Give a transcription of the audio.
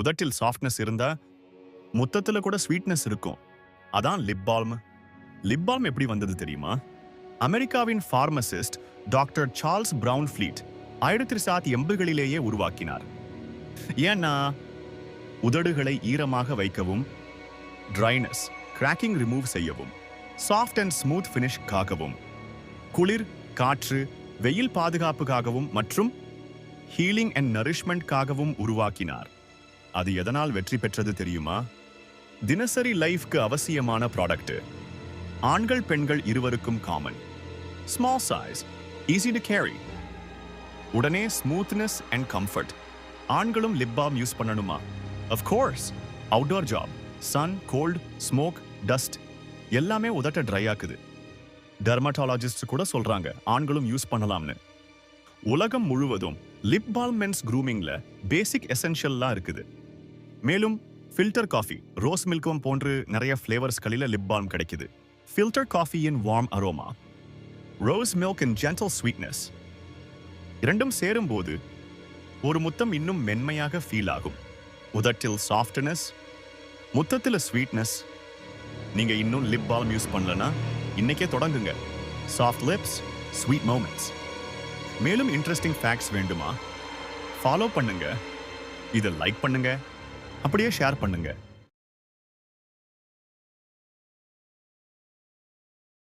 உதட்டில் சாஃப்ட்னஸ் இருந்தா முத்தத்துல கூட ஸ்வீட்னஸ் இருக்கும். அதான் லிப் பால்ம் லிப் பால்ம் எப்படி வந்தது தெரியுமா? அமெரிக்காவின் pharmacist doctor Charles Brown Fleet ஆயிரத்தி தொள்ளாயிரத்தி எண்பதுகளிலேயே உருவாக்கினார். ஏன்னா உதடுகளை ஈரமாக வைக்கவும் ட்ரைனஸ் கிராக்கிங் ரிமூவ் செய்யவும் சாஃப்ட் அண்ட் ஸ்மூத் ஃபினிஷ்காகவும் குளிர் காற்று வெயில் பாதுகாப்புக்காகவும் மற்றும் ஹீலிங் அண்ட் நரிஷ்மெண்ட்காகவும் உருவாக்கினார். அது எதனால் வெற்றி பெற்றது தெரியுமா? தினசரி லைஃப்க்கு அவசியமான ப்ராடக்ட் ஆண்கள் பெண்கள் இருவருக்கும் common small size easy to carry உடனே ஸ்மூத்னஸ் அண்ட் கம்ஃபர்ட் ஆண்களும் லிப் பாம் யூஸ் பண்ணணுமா? Of course outdoor job sun cold smoke dust எல்லாமே உதட்ட ட்ரை ஆக்குது. டெர்மட்டாலஜிஸ்ட் கூட சொல்றாங்க ஆண்களும் யூஸ் பண்ணலாம்னு. உலகம் முழுவதும் லிப் பால்மென்ஸ் க்ரூமிங்ல பேசிக் எசென்ஷியல்லாம் இருக்குது. மேலும் ஃபில்டர் காஃபி ரோஸ் மில்கம் போன்று நிறைய ஃப்ளேவர்ஸ்களில் லிப் பால்ம் கிடைக்குது. ஃபில்டர் காஃபியின் வார்ம் அரோமா ரோஸ் மில்க் இன் ஜென்டல் ஸ்வீட்னஸ் இரண்டும் சேரும்போது ஒரு முத்தம் இன்னும் மென்மையாக ஃபீல் ஆகும். உதட்டில் சாஃப்ட்னஸ் முத்தத்தில் ஸ்வீட்னஸ் நீங்கள் இன்னும் லிப் பால்ம் யூஸ் பண்ணலன்னா இன்னைக்கே தொடங்குங்க. சாஃப்ட் லிப்ஸ் ஸ்வீட் மோமெண்ட்ஸ் மேலும் இன்ட்ரெஸ்டிங் ஃபேக்ட்ஸ் வேண்டுமா? ஃபாலோ பண்ணுங்க. இதை லைக் பண்ணுங்க. அப்படியே ஷேர் பண்ணுங்கள்